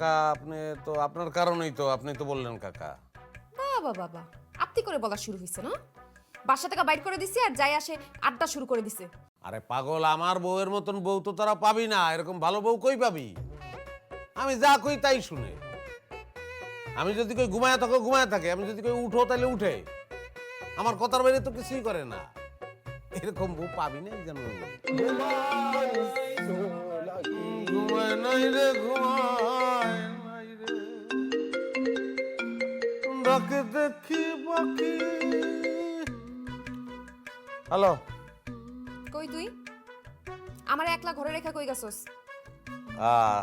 কাকা আপনি তো আপনার কারণেই তো আপনি তো বললেন কাকা। বাবা বাবা আপনি করে বলা শুরু হয়েছে না? বাসা থেকে বাইর করে দিছি আর যাই আসে আড্ডা শুরু করে দিছে। আরে পাগল আমার বউয়ের মতন বউ তো তারা পাবি না এরকম ভালো বউ কই পাবি? আমি যা কই তাই শুনে। আমি যদি কই ঘুমায় থাকো ঘুমায় থাকে আমি যদি কই উঠো তাহলে উঠে। আমার কথার বাইরে তো কিছুই করে না। এরকম বউ পাবি না এই জন্য। ঘুমায় নাই রে ঘুমায়। ডাকে দেখি বাকি হ্যালো? কই তুই? আমার একলা ঘরে রেখা কই গেছস? আহ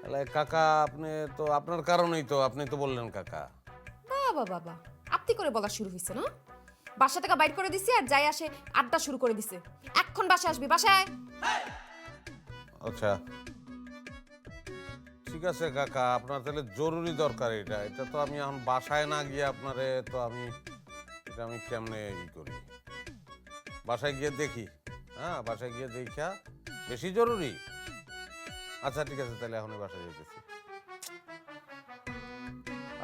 তাহলে কাকা আপনি তো আপনার কারণেই তো আপনি তো বললেন কাকা। বাবা বাবা আপনি করে বলা শুরু হয়েছে না? বাসা থেকে বাইর করে দিছি আর যাই আসে আড্ডা শুরু করে দিছে। এখন বাসায় আসবি বাসায় আচ্ছা। ঠিক আছে, কাকা, আপনার তাহলে জরুরি দরকার এটা। এটা তো আমি এখন বাসায় না গিয়ে আপনারে তো আমি, এটা আমি কেমনে ই করি? বাসায় গিয়ে দেখি হ্যাঁ বাসায় গিয়ে দেখা বেশি জরুরি? আচ্ছা ঠিক আছে, তাহলে এখন বাসায় যেতেছি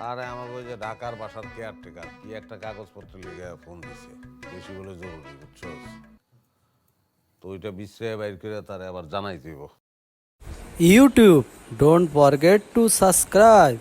আরে, আমার ওই যে ঢাকার বাসার কেয়ারটেকার কি একটা কাগজপত্র লিখে ফোন দিছে। বেশি বলে জরুরি, বুঝছ? তো ওইটা বিশ্রে বাইর করে তারে আবার জানাই দিব। YouTube. Don't forget to subscribe.